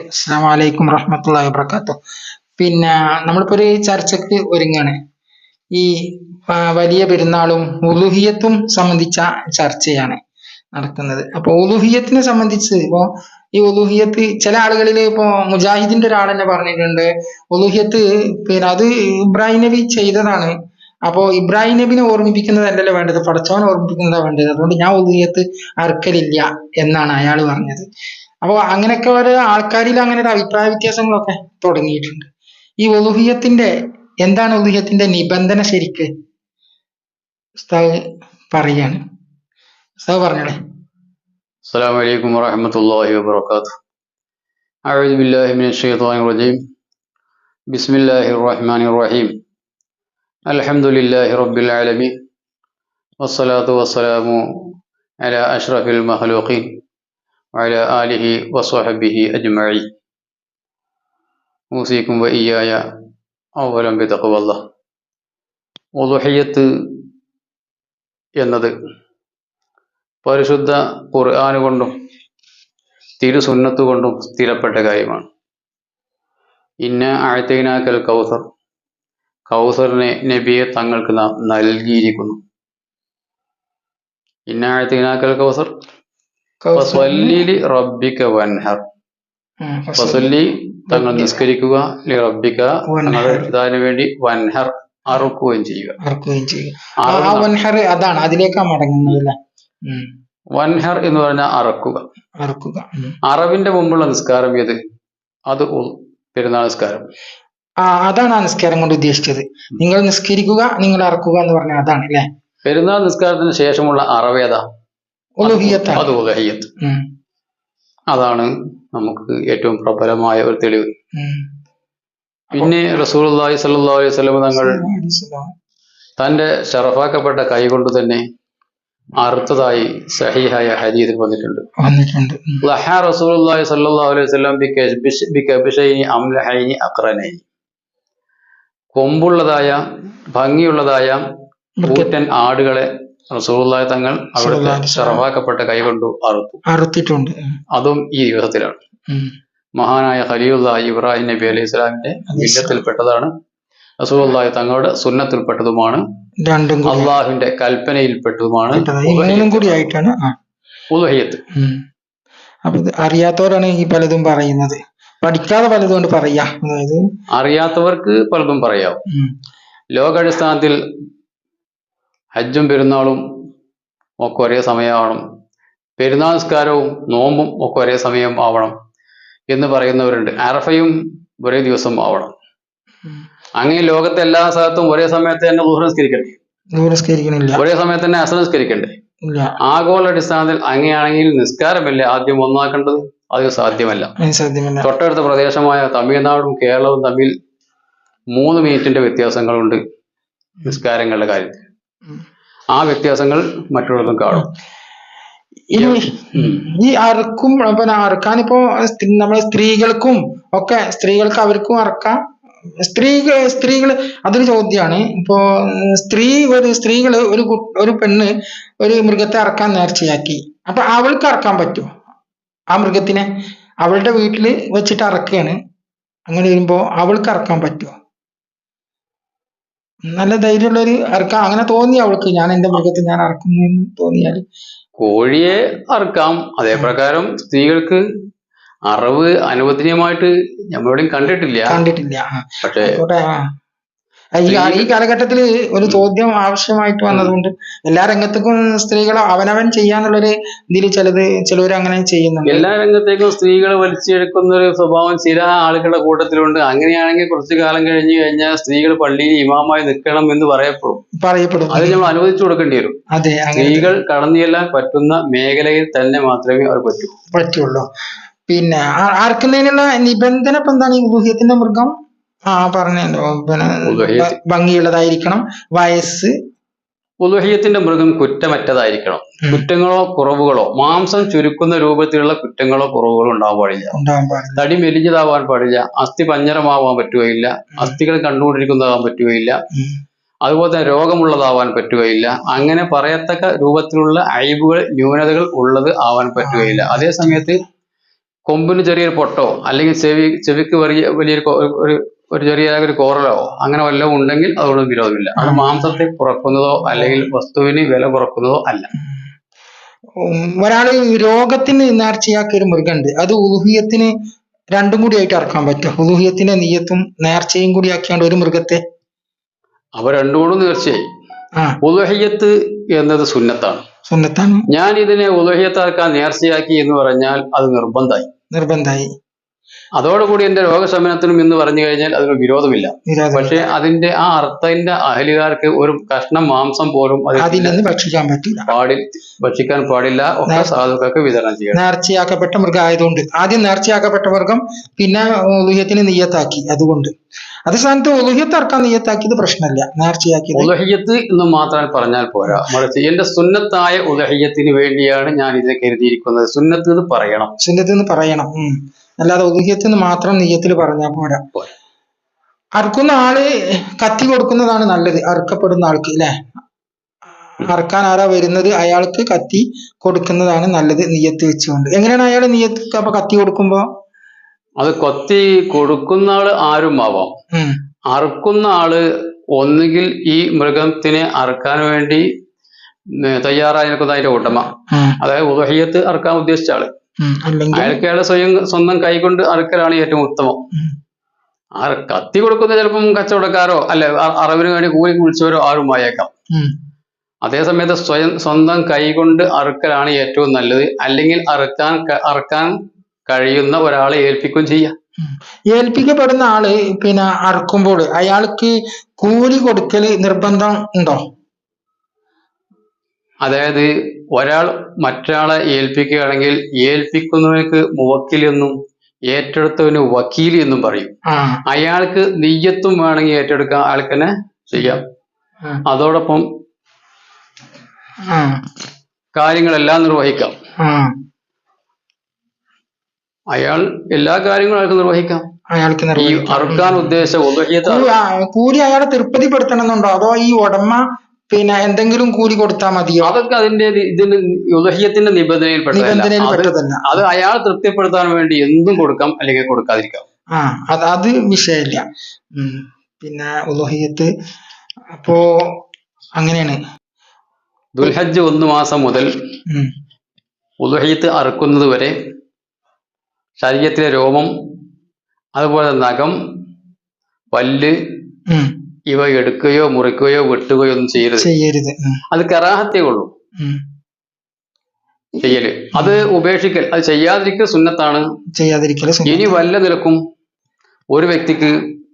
അസ്സാം വലൈക്കും വറഹമത്തല്ലാ വാബർക്കാത്തു പിന്നെ നമ്മളിപ്പോ ഒരു ചർച്ചക്ക് ഒരുങ്ങാണ്. ഈ വലിയ പെരുന്നാളും ഉലുഹിയത്തും സംബന്ധിച്ച ചർച്ചയാണ് നടക്കുന്നത്. അപ്പൊ ഉലുഹിയത്തിനെ സംബന്ധിച്ച് ഇപ്പോ ഈ ഉലുഹിയത്ത് ചില ആളുകളിൽ ഇപ്പോ മുജാഹിദിന്റെ ഒരാൾ തന്നെ പറഞ്ഞിട്ടുണ്ട്. ഉലുഹിയത്ത് പിന്നെ അത് ഇബ്രാഹിം നബി ചെയ്തതാണ്. അപ്പോ ഇബ്രാഹിം നബിനെ ഓർമ്മിപ്പിക്കുന്നതല്ലല്ലോ വേണ്ടത്. പടച്ചവനെ ഓർമ്മിപ്പിക്കുന്നതാണ് വേണ്ടത്. അതുകൊണ്ട് ഞാൻ ഉലുഹിയത്ത് അർക്കലില്ല എന്നാണ് അയാൾ പറഞ്ഞത്. അപ്പോ അങ്ങനെയൊക്കെ ഒരു ആൾക്കാരിൽ അങ്ങനെ ഒരു അഭിപ്രായ വ്യത്യാസങ്ങളൊക്കെ തുടങ്ങിയിട്ടുണ്ട് ഈ ഉലുഹിയത്തിന്റെ എന്താണ് ഉലുഹിയത്തിന്റെ നിബന്ധന ശരിക്ക് ഉസ്താദ് പറയാണ് ഉസ്താദ് പറഞ്ഞോളെ السلام عليكم ورحمة الله وبركاته أعوذ بالله من الشيطان الرجيم بسم الله الرحمن الرحيم الحمد لله رب العالمين والصلاة والسلام على أشرف المخلوقين വഅല ആലിഹി വസ്വഹബിഹി അജ്മഈ മൂസിക്കും വയ്യായ അവലം ബിതഖവല്ല ഒലുഹയ്യത്ത് എന്നത്. പരിശുദ്ധ ഖുർആൻ കൊണ്ടും തിരുസുന്നത്ത് കൊണ്ടും സ്ഥിരപ്പെട്ട കാര്യമാണ്. ഇന്ന ആഴ്ത്തൈനാക്കൽ കൗസർ. കൗസറിനെ നബിയെ തങ്ങൾക്ക് നാം നൽകിയിരിക്കുന്നു. ഇന്ന ആഴ്ത്തൈനാക്കൽ കൗസർ വൻഹർ. തങ്ങൾ നിസ്കരിക്കുക വേണ്ടി വൻഹർ അറുക്കുകയും ചെയ്യുക. അറുക്കുകയും ചെയ്യുക. വൻഹർ അതാണ് അതിലേക്കാ മടങ്ങുന്നത് വൻഹർ എന്ന് പറഞ്ഞാൽ അറക്കുക. അറക്കുക. അറവിന്റെ മുമ്പുള്ള നിസ്കാരം ഏത്? അത് പെരുന്നാൾ നിസ്കാരം. ആ അതാണ് ആ നിസ്കാരം കൊണ്ട് ഉദ്ദേശിച്ചത്. നിങ്ങൾ നിസ്കരിക്കുക നിങ്ങൾ അറക്കുക എന്ന് പറഞ്ഞാൽ അതാണ് അല്ലേ? പെരുന്നാൾ നിസ്കാരത്തിന് ശേഷമുള്ള അറവേത അത് ഉലഹിയത്ത്. അതാണ് നമുക്ക് ഏറ്റവും പ്രബലമായ ഒരു തെളിവ്. പിന്നെ റസൂലുള്ളാഹി സ്വല്ലല്ലാഹു അലൈഹി വസല്ലം തങ്ങൾ തന്റെ ഷറഫാക്കപ്പെട്ട കൈ കൊണ്ട് തന്നെ അറുത്തതായി സഹിഹായ ഹരീതിൽ വന്നിട്ടുണ്ട്. അലൈഹി കൊമ്പുള്ളതായ ഭംഗിയുള്ളതായ കൂറ്റൻ ആടുകളെ റസൂലുള്ളാഹി തങ്ങൾ അവിടുത്തെ ചെറവാക്കപ്പെട്ട കൈകൊണ്ടു ഷറഫാക്കപ്പെട്ട കൈ കൊണ്ട് അറുത്തു. അറുത്തിട്ടുണ്ട്. അതും ഈ ദിവസത്തിലാണ് മഹാനായ ഖലീലുള്ള ഇബ്രാഹിം നബി അലൈഹി ഇസ്ലാമിന്റെ വിഷയത്തിൽപ്പെട്ടതാണ് റസൂലുള്ളാഹി തങ്ങളുടെ സുന്നത്തിൽപ്പെട്ടതുമാണ്. രണ്ടും അള്ളാഹുവിന്റെ കൽപ്പനയിൽപ്പെട്ടതുമാണ് മൂന്നും കൂടി ആയിട്ടാണ്. ആ. ഉലഹിയത്ത് അപ്പൊ അറിയാത്തവരാണ് ഈ പലതും പറയുന്നത്. പഠിക്കാതെ പലതും കൊണ്ട് പറയാ. അതായത് അറിയാത്തവർക്ക് പലതും പറയാം. ലോകാടിസ്ഥാനത്തിൽ ഹജ്ജും പെരുന്നാളും ഒക്കെ ഒരേ സമയമാവണം. പെരുന്നാൾ നിസ്കാരവും നോമ്പും ഒക്കെ ഒരേ സമയം ആവണം എന്ന് പറയുന്നവരുണ്ട്. അറഫയും ഒരേ ദിവസം ആവണം. അങ്ങനെ ലോകത്തെ എല്ലാ സ്ഥലത്തും ഒരേ സമയത്ത് തന്നെ ദൂരം നിസ്കരിക്കണ്ടേ? ഒരേ സമയത്ത് തന്നെ അസർ നിസ്കരിക്കണ്ടേ? ആഗോള അടിസ്ഥാനത്തിൽ അങ്ങനെയാണെങ്കിൽ നിസ്കാരമല്ലേ ആദ്യം ഒന്നാക്കേണ്ടത്? അത് സാധ്യമല്ല. തൊട്ടടുത്ത പ്രദേശമായ തമിഴ്നാടും കേരളവും തമ്മിൽ മൂന്ന് മിനിറ്റിന്റെ വ്യത്യാസങ്ങളുണ്ട് നിസ്കാരങ്ങളുടെ കാര്യത്തിൽ. ആ വ്യത്യാസങ്ങൾ മറ്റുള്ളതും കാണും. ഇനി ഈ അറക്കും പിന്നെ അറക്കാൻ ഇപ്പോ നമ്മളെ സ്ത്രീകൾക്കും ഒക്കെ സ്ത്രീകൾക്ക് അവർക്കും അറക്കാം. സ്ത്രീകൾ സ്ത്രീകൾ അതൊരു ചോദ്യമാണ് ഇപ്പോ സ്ത്രീ ഒരു സ്ത്രീകൾ ഒരു ഒരു പെണ്ണ് ഒരു മൃഗത്തെ അറക്കാൻ നേർച്ചയാക്കി. അപ്പൊ അവൾക്ക് അറക്കാൻ പറ്റുമോ ആ മൃഗത്തിനെ അവളുടെ വീട്ടിൽ വെച്ചിട്ട് അറക്കുകയാണ് അങ്ങനെ വരുമ്പോ അവൾക്ക് അറക്കാൻ പറ്റുമോ നല്ല ധൈര്യമുള്ളൊരു അറക്കാം അങ്ങനെ തോന്നി അവൾക്ക്. ഞാൻ എന്റെ മൃഗത്തെ ഞാൻ അറക്കുന്നു എന്ന് തോന്നിയാൽ കോഴിയെ അറക്കാം. അതേ പ്രകാരം സ്ത്രീകൾക്ക് അറിവ് അനുവദനീയമായിട്ട് നമ്മളെവിടെയും കണ്ടിട്ടില്ല. കണ്ടിട്ടില്ല. പക്ഷേ. ഈ കാലഘട്ടത്തിൽ ഒരു ചോദ്യം ആവശ്യമായിട്ട് വന്നതുകൊണ്ട് എല്ലാ രംഗത്തേക്കും സ്ത്രീകൾ അവനവൻ ചെയ്യാന്നുള്ളൊരു ഇതിൽ ചിലത് ചിലവർ അങ്ങനെ ചെയ്യുന്നുണ്ട്. എല്ലാ രംഗത്തേക്കും സ്ത്രീകൾ വലിച്ചെടുക്കുന്ന ഒരു സ്വഭാവം ചില ആളുകളുടെ കൂട്ടത്തിലുണ്ട്. അങ്ങനെയാണെങ്കിൽ കുറച്ചു കാലം കഴിഞ്ഞു കഴിഞ്ഞാൽ സ്ത്രീകൾ പള്ളിയിൽ ഇമാമായി നിൽക്കണം എന്ന് പറയപ്പെടും. പറയപ്പെടും. അത് നമ്മൾ അനുവദിച്ചു കൊടുക്കേണ്ടി വരും. അതെ സ്ത്രീകൾ കടന്നു ചെല്ലാൻ പറ്റുന്ന മേഖലയിൽ തന്നെ മാത്രമേ അവർ പറ്റൂ. പറ്റുള്ളൂ. പിന്നെ അറക്കുന്നതിനുള്ള നിബന്ധന ഇപ്പൊ എന്താണ് ഈ ഊഹ്യത്തിന്റെ മൃഗം? ആ പറഞ്ഞല്ലോ പിന്നെ ഉലുഹിയത്ത്. ഭംഗിയുള്ളതായിരിക്കണം. വയസ്സ്. ഉലുഹിയത്തിന്റെ മൃഗം കുറ്റമറ്റതായിരിക്കണം. കുറ്റങ്ങളോ കുറവുകളോ മാംസം ചുരുക്കുന്ന രൂപത്തിലുള്ള കുറ്റങ്ങളോ കുറവുകളോ ഉണ്ടാവാൻ പാടില്ല. തടി മെലിഞ്ഞതാവാൻ പാടില്ല. അസ്ഥി പഞ്ഞരമാവാൻ പറ്റുകയില്ല. അസ്ഥികൾ കണ്ടുകൊണ്ടിരിക്കുന്നതാവാൻ പറ്റുകയില്ല. അതുപോലെ തന്നെ രോഗമുള്ളതാവാൻ പറ്റുകയില്ല. അങ്ങനെ പറയത്തക്ക രൂപത്തിലുള്ള അയവുകൾ ന്യൂനതകൾ ഉള്ളത് ആവാൻ പറ്റുകയില്ല. അതേ സമയത്ത് കൊമ്പിന് ചെറിയൊരു പൊട്ടോ അല്ലെങ്കിൽ ചെവി ചെവിക്ക് വലിയ വലിയൊരു ഒരു ഒരു ചെറിയ ഒരു കോറലോ അങ്ങനെ വല്ലതും ഉണ്ടെങ്കിൽ അതോട് വിരോധമില്ല. അത് മാംസത്തെ കുറക്കുന്നതോ അല്ലെങ്കിൽ വസ്തുവിന് വില കുറക്കുന്നതോ അല്ല. ഒരാൾ രോഗത്തിന് നേർച്ചയാക്കിയ ഒരു മൃഗമുണ്ട് അത് ഉലുഹിയത്തിന് രണ്ടും കൂടി ആയിട്ട് ഇറക്കാൻ പറ്റും. ഉലുഹിയത്തിന്റെ നീയത്തും നേർച്ചയും കൂടി ആക്കിയാണ്ട് ഒരു മൃഗത്തെ. അവ രണ്ടും കൂടെ നേർച്ചയായി. ഉദഹയ്യത്ത് എന്നത് സുന്നത്താണ്. സുന്നത്താണ്. ഞാൻ ഇതിനെ ഉദഹയ്യത്താക്കാൻ നേർച്ചയാക്കി എന്ന് പറഞ്ഞാൽ അത് നിർബന്ധമായി. നിർബന്ധമായി. അതോടുകൂടി എന്റെ രോഗശമനത്തിനും എന്ന് പറഞ്ഞു കഴിഞ്ഞാൽ അതിന് വിരോധമില്ല. വിരോധം പക്ഷെ അതിന്റെ ആ അർത്ഥത്തിന്റെ അഹലികാർക്ക് ഒരു കഷ്ണം മാംസം പോലും നിന്ന് ഭക്ഷിക്കാൻ പറ്റില്ല. പാടി ഭക്ഷിക്കാൻ പാടില്ല ഒക്കെ സാധുക്കൾക്ക് വിതരണം ചെയ്യണം. നേർച്ചയാക്കപ്പെട്ട മൃഗം ആയതുകൊണ്ട് ആദ്യം നേർച്ചയാക്കപ്പെട്ട മൃഗം പിന്നെ ഉലുഹ്യത്തിന് നീയത്താക്കി അതുകൊണ്ട്. അത് സ്ഥാനത്ത് ഉലുഹ്യത്ത് ഇറക്കാൻ നീയത്താക്കിയത് പ്രശ്നമില്ല നേർച്ചയാക്കിയത്. ഉലഹ്യത്ത് എന്ന് മാത്രം പറഞ്ഞാൽ പോരാ. മറിച്ച് എന്റെ സുന്നത്തായ ഉലഹ്യത്തിന് വേണ്ടിയാണ് ഞാൻ ഇതിനെ കരുതിയിരിക്കുന്നത്. സുന്നത്ത് എന്ന് പറയണം. സുന്നത്ത് എന്ന് പറയണം. അല്ലാതെ എന്ന് മാത്രം നെയ്യത്തിൽ പറഞ്ഞാൽ പോരാ. അറുക്കുന്ന ആൾ കത്തി കൊടുക്കുന്നതാണ് നല്ലത്. അറുക്കപ്പെടുന്ന ആൾക്ക് അല്ലെ അറക്കാൻ ആരാ വരുന്നത്? അയാൾക്ക് കത്തി കൊടുക്കുന്നതാണ് നല്ലത് നെയ്യത്ത് വെച്ചുകൊണ്ട്. എങ്ങനെയാണ് അയാൾ നെയ്യത്ത് അപ്പൊ കത്തി കൊടുക്കുമ്പോ? അത് കൊത്തി കൊടുക്കുന്ന ആൾ ആരും ആവാം. അറുക്കുന്ന ആൾ ഒന്നുകിൽ ഈ മൃഗത്തിനെ അറുക്കാൻ വേണ്ടി തയ്യാറായി നിൽക്കുന്ന അതിന്റെ ഉടമ അതായത് ഉദഹയ്യത്ത് അറുക്കാൻ ഉദ്ദേശിച്ച ആൾ. ഉം. അല്ലെങ്കിൽ അയാൾക്ക് സ്വയം സ്വന്തം കൈകൊണ്ട് അറുക്കലാണ് ഏറ്റവും ഉത്തമം. ആ കത്തി കൊടുക്കുന്ന ചിലപ്പം കച്ചവടക്കാരോ അല്ലെ അറിവിന് വേണ്ടി കൂലി കുളിച്ചവരോ ആരും വായേക്കാം. അതേസമയത്ത് സ്വയം സ്വന്തം കൈകൊണ്ട് അറുക്കലാണ് ഏറ്റവും നല്ലത്. അല്ലെങ്കിൽ അറുക്കാൻ അറുക്കാൻ കഴിയുന്ന ഒരാളെ ഏൽപ്പിക്കുകയും ചെയ്യാം. ഏൽപ്പിക്കപ്പെടുന്ന ആൾ പിന്നെ അറുക്കുമ്പോൾ അയാൾക്ക് കൂലി കൊടുക്കൽ നിർബന്ധം ഉണ്ടോ? അതായത് ഒരാൾ മറ്റൊരാളെ ഏൽപ്പിക്കുകയാണെങ്കിൽ ഏൽപ്പിക്കുന്നവർക്ക് മുവക്കിൽ എന്നും ഏറ്റെടുത്തവന് വക്കീൽ എന്നും പറയും അയാൾക്ക് നെയ്യത്തും വേണമെങ്കിൽ ഏറ്റെടുക്കാൻ അയാൾക്ക് തന്നെ ചെയ്യാം അതോടൊപ്പം കാര്യങ്ങളെല്ലാം നിർവഹിക്കാം. അയാൾ എല്ലാ കാര്യങ്ങളും അയാൾക്ക് നിർവഹിക്കാം. അയാൾക്ക് നിർവഹിക്കാം. അറുക്കാൻ ഉദ്ദേശിച്ച ആ, കൂലി അയാളെ തൃപ്തിപ്പെടുത്തണമെന്നുണ്ടോ? അതോ ഈ ഉടമ പിന്നെ എന്തെങ്കിലും കൂലി കൊടുത്താൽ മതിയോ? അതൊക്കെ അതിന്റെ ഇത് ഇതിന് ഉദഹ്യത്തിന്റെ നിബന്ധനയിൽപ്പെട്ടതല്ല. നിബന്ധനയിൽ അത് അയാൾ തൃപ്തിപ്പെടുത്താൻ വേണ്ടി എന്തും കൊടുക്കാം അല്ലെങ്കിൽ കൊടുക്കാതിരിക്കാം. ആ അത് അത് വിഷയമില്ല. പിന്നെ ഉലഹിയത്ത് അപ്പോ അങ്ങനെയാണ്. ദുൽഹജ്ജ് ഒന്ന് മാസം മുതൽ ഉലഹിയത്ത് അറുക്കുന്നത് വരെ ശരീരത്തിലെ രോമം അതുപോലെ നഖം പല്ല്. ഇവ എടുക്കുകയോ മുറിക്കുകയോ വെട്ടുകയോ ഒന്നും ചെയ്യരുത്. ചെയ്യരുത്. അത് കറാഹത്തേ ഉള്ളൂ. ചെയ്യൽ. അത് ഉപേക്ഷിക്കൽ. അത് ചെയ്യാതിരിക്കൽ സുന്നത്താണ്. ചെയ്യാതിരിക്കൽ. ഇനി വല്ല നിലക്കും ഒരു വ്യക്തിക്ക്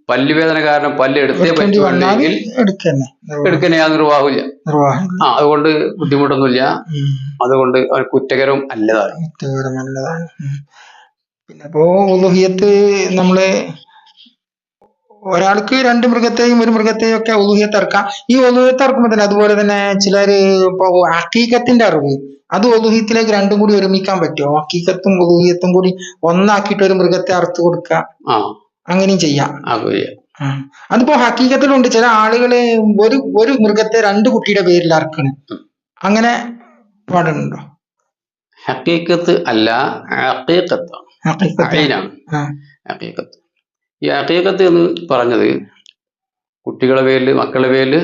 പല്ലുവേദന കാരണം പല്ല് എടുത്തേ പറ്റുകയാണെങ്കിൽ എടുക്കന്നെ. എടുക്കാൻ നിർവാഹമില്ല. ആ അതുകൊണ്ട് ബുദ്ധിമുട്ടൊന്നുമില്ല. അതുകൊണ്ട് അവർ കുറ്റകരവും അല്ലതാണ്. കുറ്റകരം അല്ലതാണ് പിന്നെ ഇപ്പോ ഒരാൾക്ക് രണ്ട് മൃഗത്തെയും ഒരു മൃഗത്തെയും ഒക്കെ ഉലുഹിയത്ത് ഇറക്കാം ഈ ഉലുഹിയത്ത് ഇറക്കുമ്പോൾ തന്നെ അതുപോലെ തന്നെ ചിലര് ഇപ്പൊ അക്കീക്കത്തിന്റെ അറിവ്. അത് ഒലുഹിയത്തിലേക്ക് രണ്ടും കൂടി ഒരുമിക്കാൻ പറ്റുമോ? അക്കീക്കത്തും ഒലുഹിയത്തും കൂടി ഒന്നാക്കിയിട്ട് ഒരു മൃഗത്തെ അറുത്ത് കൊടുക്ക അങ്ങനെയും ചെയ്യാം. അതിപ്പോ ഹക്കീക്കത്തിലുണ്ട് ചില ആളുകൾ ഒരു ഒരു മൃഗത്തെ രണ്ട് കുട്ടിയുടെ പേരിൽ അറക്കണ്. അങ്ങനെ പാടുന്നുണ്ടോ? ഹക്കീക്കത്ത് അല്ല ഹക്കീക്കത്ത്. ഈ അക്കീക്കത്ത് എന്ന് പറഞ്ഞത് കുട്ടികളുടെ പേരിൽ മക്കളുടെ പേരിൽ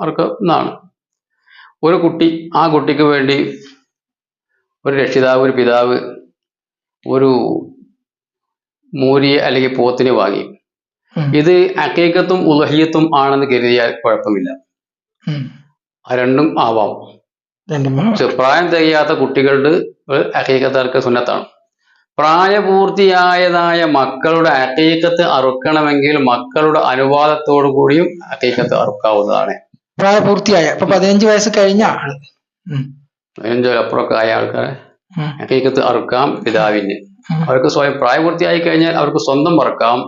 അവർക്കൊന്നാണ് ഒരു കുട്ടി ആ കുട്ടിക്ക് വേണ്ടി ഒരു രക്ഷിതാവ് ഒരു പിതാവ് ഒരു മൂരിയെ അല്ലെങ്കിൽ പോത്തിനെ വാങ്ങി. ഇത് അക്കീക്കത്തും ഉലഹിയത്തും ആണെന്ന് കരുതിയാൽ കുഴപ്പമില്ല. ആ രണ്ടും ആവാം. പ്രായം തികയാത്ത കുട്ടികളുടെ അക്കീക്കത്തർക്ക് സുന്നത്താണ്. പ്രായപൂർത്തിയായതായ മക്കളുടെ അക്കീക്കത്ത് അറുക്കണമെങ്കിൽ മക്കളുടെ അനുവാദത്തോടു കൂടിയും അക്കീക്കത്ത് അറുക്കാവുന്നതാണ്. പ്രായപൂർത്തിയായ ഇപ്പൊ പതിനഞ്ച് വയസ്സ് കഴിഞ്ഞ ആൾ. പതിനഞ്ചോലപ്പുറമൊക്കെ ആയ ആൾക്കാരെ. അക്കീക്കത്ത് അറുക്കാം പിതാവിന്. അവർക്ക് സ്വയം പ്രായപൂർത്തിയായി കഴിഞ്ഞാൽ അവർക്ക് സ്വന്തം അറുക്കാം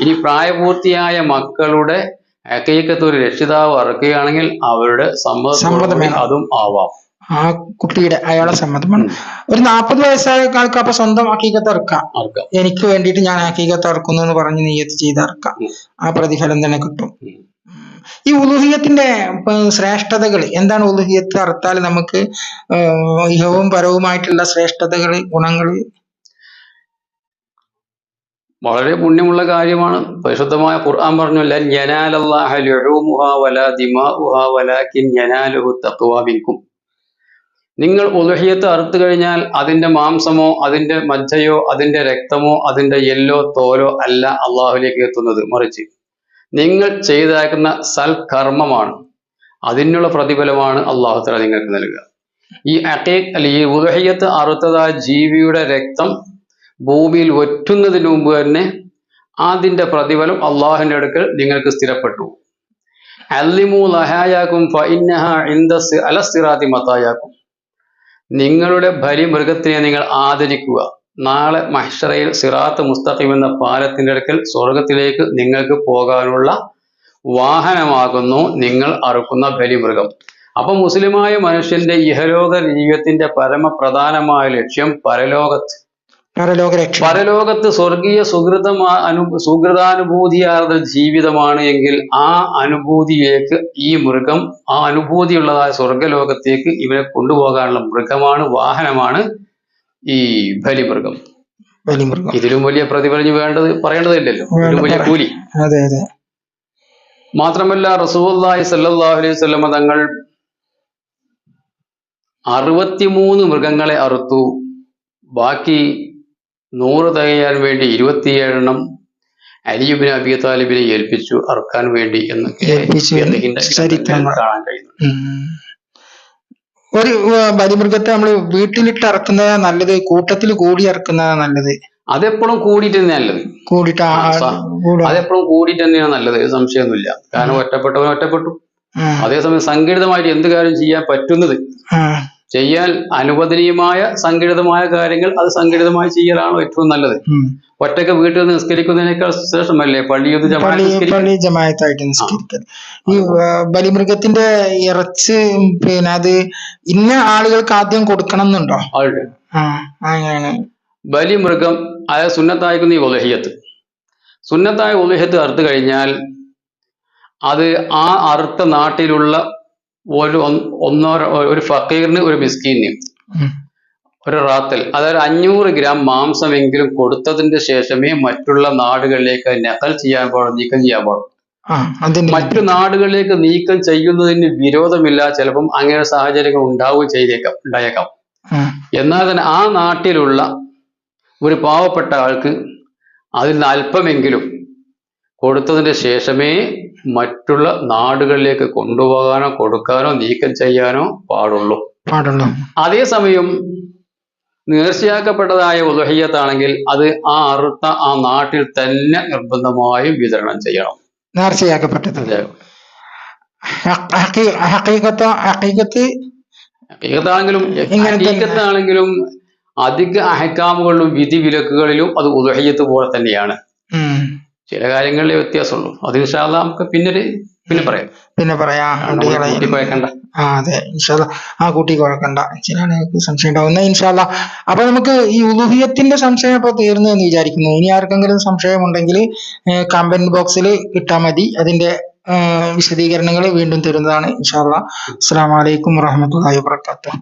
ഇനി പ്രായപൂർത്തിയായ മക്കളുടെ അക്കീക്കത്ത് ഒരു രക്ഷിതാവ് അറുക്കുകയാണെങ്കിൽ അവരുടെ സമ്മതം അതും ആവാം. ആ കുട്ടിയുടെ അയാളെ സമ്മതമാണ് ഒരു നാപ്പത് വയസ്സായ ആൾക്ക് അപ്പൊ സ്വന്തം അക്കീകത്ത് ഇറക്കാം എനിക്ക് വേണ്ടിയിട്ട് ഞാൻ അക്കീകത്ത് ഇറക്കുന്നു എന്ന് പറഞ്ഞ് നീയത്ത് ചെയ്ത് ഇറക്കാം ആ പ്രതിഫലം തന്നെ കിട്ടും. ഈ ഉലുഹിയത്തിന്റെ ശ്രേഷ്ഠതകൾ എന്താണ് ഉലുഹിയത്ത് അറുത്താൽ നമുക്ക് ഇഹവും പരവുമായിട്ടുള്ള ശ്രേഷ്ഠതകൾ ഗുണങ്ങൾ? വളരെ പുണ്യമുള്ള കാര്യമാണ്. പരിശുദ്ധമായ ഖുർആൻ പറഞ്ഞു ലൻ ദിമാ ലുഹൂമുഹാ വലാ ദിമാഉഹാ വലാകിൻ യനാലുഹു തഖ്വാ മിൻകും. നിങ്ങൾ ഉലഹിയത്ത് അറുത്തു കഴിഞ്ഞാൽ അതിന്റെ മാംസമോ അതിന്റെ മജ്ജയോ അതിന്റെ രക്തമോ അതിന്റെ എല്ലോ തോലോ അല്ല അള്ളാഹുലേക്ക് എത്തുന്നത്. മറിച്ച് നിങ്ങൾ ചെയ്താക്കുന്ന സൽകർമ്മമാണ്. അതിനുള്ള പ്രതിഫലമാണ് അള്ളാഹു തല നിങ്ങൾക്ക് നൽകുക. ഈ അക്കീഖ് അല്ലെ ഈ ഉലഹിയത്ത് അറുത്തതായ ജീവിയുടെ രക്തം ഭൂമിയിൽ ഒറ്റുന്നതിന് മുമ്പ് തന്നെ അതിന്റെ പ്രതിഫലം അള്ളാഹുവിന്റെ അടുക്കൽ നിങ്ങൾക്ക് സ്ഥിരപ്പെട്ടു. അല്ലിമു ലഹായാക്കും അലസ്തിറാതി മത്തായാക്കും നിങ്ങളുടെ ബലിമൃഗത്തിനെ നിങ്ങൾ ആദരിക്കുക. നാളെ മഹ്ഷറയിൽ സിറാത്ത് മുസ്തഖിം എന്ന പാലത്തിന്റെ അടുക്കൽ സ്വർഗത്തിലേക്ക് നിങ്ങൾക്ക് പോകാനുള്ള വാഹനമാകുന്നു നിങ്ങൾ അറുക്കുന്ന ബലിമൃഗം. അപ്പൊ മുസ്ലിമായ മനുഷ്യന്റെ ഇഹലോക ജീവിതത്തിന്റെ പരമപ്രധാനമായ ലക്ഷ്യം പരലോകത്ത് പരലോകത്ത് സ്വർഗീയ സുഹൃതമാ അനു സുഹൃതാനുഭൂതിയാർന്ന ജീവിതമാണ് എങ്കിൽ ആ അനുഭൂതിയിലേക്ക് ഈ മൃഗം ആ അനുഭൂതിയുള്ളതായ സ്വർഗലോകത്തേക്ക് ഇവരെ കൊണ്ടുപോകാനുള്ള മൃഗമാണ് വാഹനമാണ് ഈ ബലിമൃഗം. ബലിമൃഗം. ഇതിലും വലിയ പ്രതിഫലം ഇനി വേണ്ടത് പറയേണ്ടതില്ലല്ലോ. ഇതിലും വലിയ കൂലി. അതെ അതെ. മാത്രമല്ല റസൂലുള്ളാഹി സല്ലാഹുലി അലൈഹി വസല്ലമ തങ്ങൾ അറുപത്തിമൂന്ന് മൃഗങ്ങളെ അറുത്തു. ബാക്കി നൂറ് തികയാൻ വേണ്ടി ഇരുപത്തിയേഴെണ്ണം അലിയുബിൻ അബി താലിബിനെ ഏൽപ്പിച്ചു അറുക്കാൻ വേണ്ടി എന്ന് കാണാൻ കഴിയുന്നു. ഒരു ബലിമൃഗത്തെ നമ്മൾ വീട്ടിലിട്ട് ഇറക്കുന്നതാ നല്ലത് കൂട്ടത്തിൽ കൂടി ഇറക്കുന്നതാ നല്ലത്. അതെപ്പോഴും കൂടിയിട്ട് തന്നെയാണ് നല്ലത്. കൂടിയിട്ട്. അതെപ്പോഴും കൂടിയിട്ട് തന്നെയാണ് നല്ലത് സംശയമൊന്നുമില്ല. കാരണം ഒറ്റപ്പെട്ടവൻ ഒറ്റപ്പെട്ടു. അതേസമയം സംഘടിതമായിട്ട് എന്ത് കാര്യം ചെയ്യാൻ പറ്റുന്നത്. ചെയ്യാൻ അനുവദനീയമായ സംഘടിതമായ കാര്യങ്ങൾ അത് സംഘടിതമായി ചെയ്യലാണോ ഏറ്റവും നല്ലത്. ഒറ്റയ്ക്ക് വീട്ടിൽ നിന്ന് നിസ്കരിക്കുന്നതിനേക്കാൾ ശ്രേഷ്ഠമല്ലേ? പള്ളിയിൽ പള്ളി ജമായത്തായിട്ട് നിസ്കരിക്കൽ. ഈ ബലിമൃഗത്തിന്റെ ഇറച്ച് പിന്നെ അത് ഇന്ന ആളുകൾക്ക് ആദ്യം കൊടുക്കണം എന്നുണ്ടോ? അങ്ങനെയാണ് ബലിമൃഗം അതായത് സുന്നത്തായിരിക്കുന്ന ഈ ഉലഹിയത്ത് സുന്നത്തായ ഉലഹിയത്ത് അറുത്ത് കഴിഞ്ഞാൽ അത് ആ അറുത്ത നാട്ടിലുള്ള ഒരു ഒന്ന് ഒരു ഫക്കീറിന് ഒരു മിസ്കീന്. ഒരു റാത്തൽ. അതായത് അഞ്ഞൂറ് ഗ്രാം മാംസമെങ്കിലും കൊടുത്തതിന്റെ ശേഷമേ മറ്റുള്ള നാടുകളിലേക്ക് നഖൽ ചെയ്യാൻ പാടും നീക്കം ചെയ്യാൻ പാടും മറ്റു നാടുകളിലേക്ക് നീക്കം ചെയ്യുന്നതിന് വിരോധമില്ല ചിലപ്പം അങ്ങനെ സാഹചര്യങ്ങൾ ഉണ്ടാവുകയും ചെയ്തേക്കാം ഉണ്ടായേക്കാം. എന്നാൽ തന്നെ ആ നാട്ടിലുള്ള ഒരു പാവപ്പെട്ട ആൾക്ക് അതിൽ നിന്ന് അല്പമെങ്കിലും കൊടുത്തതിന് ശേഷമേ മറ്റുള്ള നാടുകളിലേക്ക് കൊണ്ടുപോകാനോ കൊടുക്കാനോ നീക്കം ചെയ്യാനോ പാടുള്ളൂ. പാടുള്ളൂ. അതേസമയം നേർച്ചയാക്കപ്പെട്ടതായ ഉദഹയ്യത്താണെങ്കിൽ അത് ആ അറുത്ത ആ നാട്ടിൽ തന്നെ നിർബന്ധമായും വിതരണം ചെയ്യണം. നേർച്ചയാക്കപ്പെട്ടത്. അധിക അഹക്കാമുകളിലും വിധി വിലക്കുകളിലും അത് ഉദഹയ്യത്ത് പോലെ തന്നെയാണ്. ചില കാര്യങ്ങളിലെ വ്യത്യാസമുള്ളൂ. അത് ഇൻഷാല്ല നമുക്ക് പിന്നീട് പിന്നെ പറയാം. പിന്നെ പറയാം. കുഴക്കണ്ട. ആ അതെ. ഇൻഷാല്ല ആ കുട്ടി കുഴക്കണ്ട. ചില സംശയം ഉണ്ടാവുന്ന ഇൻഷാല്ല അപ്പൊ നമുക്ക് ഈ ഉലുഹിയത്തിന്റെ സംശയം ഇപ്പൊ തീർന്നു എന്ന് വിചാരിക്കുന്നു. ഇനി ആർക്കെങ്കിലും സംശയമുണ്ടെങ്കിൽ കമന്റ് ബോക്സിൽ കിട്ടാ മതി. അതിന്റെ വിശദീകരണങ്ങൾ വീണ്ടും തരുന്നതാണ് ഇൻഷാല്ല അസ്സാം വലൈക്കും വാഹമത്തല്ലാ വാബർക്കാത്തു